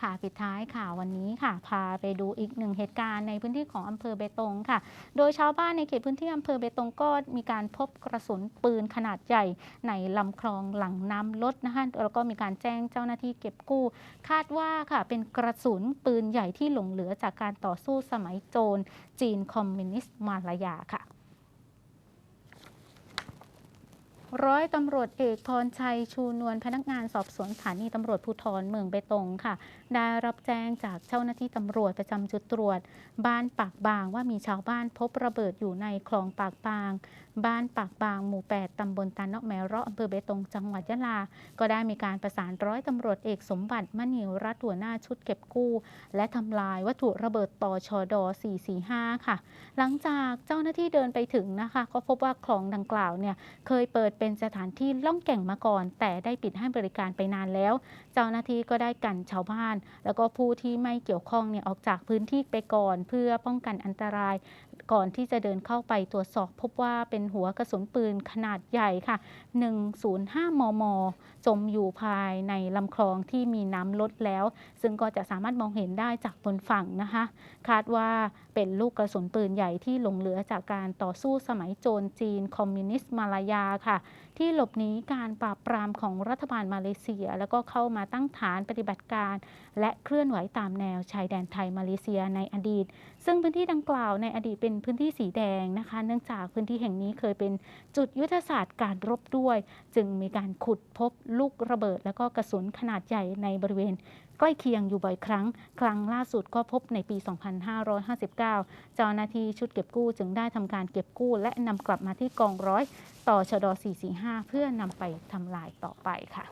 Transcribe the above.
ค่ะปิดท้ายข่าววันนี้ค่ะ พาไปดูอีกหนึ่งเหตุการณ์ในพื้นที่ของอำเภอเบตงค่ะ โดยชาวบ้านในเขตพื้นที่อำเภอเบตงก็มีการพบกระสุนปืนขนาดใหญ่ในลำคลองหลังน้ำลดนะคะแล้วก็มีการแจ้งเจ้าหน้าที่เก็บกู้ คาดว่าค่ะเป็นกระสุนปืนใหญ่ที่หลงเหลือจากการต่อสู้สมัยโจรจีนคอมมิวนิสต์มาลายาค่ะ ร้อยตำรวจเอกพรชัยชูนวลพนักงานสอบสวนสถานีตำรวจภูธรเมืองเบตงค่ะ ได้รับแจ้งจากเจ้าหน้าที่ตำรวจประจำจุดตรวจ บ้านปากบางว่ามีชาวบ้านพบระเบิดอยู่ในคลองปากบาง บ้านปากบางหมู่ 8 ตำบลตาเนอกแมเราะอำเภอเบตงจังหวัดยะลา ก็ได้มีการประสานร้อยตำรวจเอกสมบัติมณีรัตหัวหน้าชุดเก็บกู้ และทำลายวัตถุระเบิดต่อชอดอ445 ค่ะ หลังจากเจ้าหน้าที่เดินไปถึงนะคะ ก็พบว่าคลองดังกล่าวเนี่ยเคยเปิดเป็นสถานที่ล่องแก่งมาก่อน แต่ได้ปิดให้บริการไปนานแล้ว เจ้าหน้าที่ก็ได้กันชาวบ้าน แล้วก็ผู้ที่ไม่เกี่ยวข้องเนี่ยออกจากพื้นที่ไปก่อน เพื่อป้องกันอันตราย ก่อนที่จะเดินเข้าไปตรวจสอบ พบว่าเป็นหัวกระสุนปืนขนาดใหญ่ค่ะ 105 มม จมอยู่ภายในลำคลองที่มีน้ำลดแล้ว ซึ่งก็จะสามารถมองเห็นได้จากบนฝั่งนะคะ คาดว่าเป็นลูกกระสุนปืนใหญ่ที่หลงเหลือจากการต่อสู้สมัยโจรจีน คอมมิวนิสต์มาลายาค่ะที่หลบหนีการปราบปรามของรัฐบาลมาเลเซีย แล้วก็เข้ามาตั้งฐานปฏิบัติการ และเคลื่อนไหวตามแนวชายแดนไทยมาเลเซียในอดีต ซึ่งพื้นที่ดังกล่าวในอดีตเป็นพื้นที่สีแดงนะคะ เนื่องจากพื้นที่แห่งนี้เคยเป็นจุดยุทธศาสตร์การรบด้วย จึงมีการขุดพบลูกระเบิด แล้วก็กระสุนขนาดใหญ่ในบริเวณใกล้เคียงอยู่บ่อยครั้ง ครั้งล่าสุดก็พบในปี 2559 เจ้าหน้าที่ชุดเก็บกู้จึงได้ทำการเก็บกู้ และนำกลับมาที่กองร้อยต่อชด445 เพื่อนำไปทำลายต่อไปค่ะ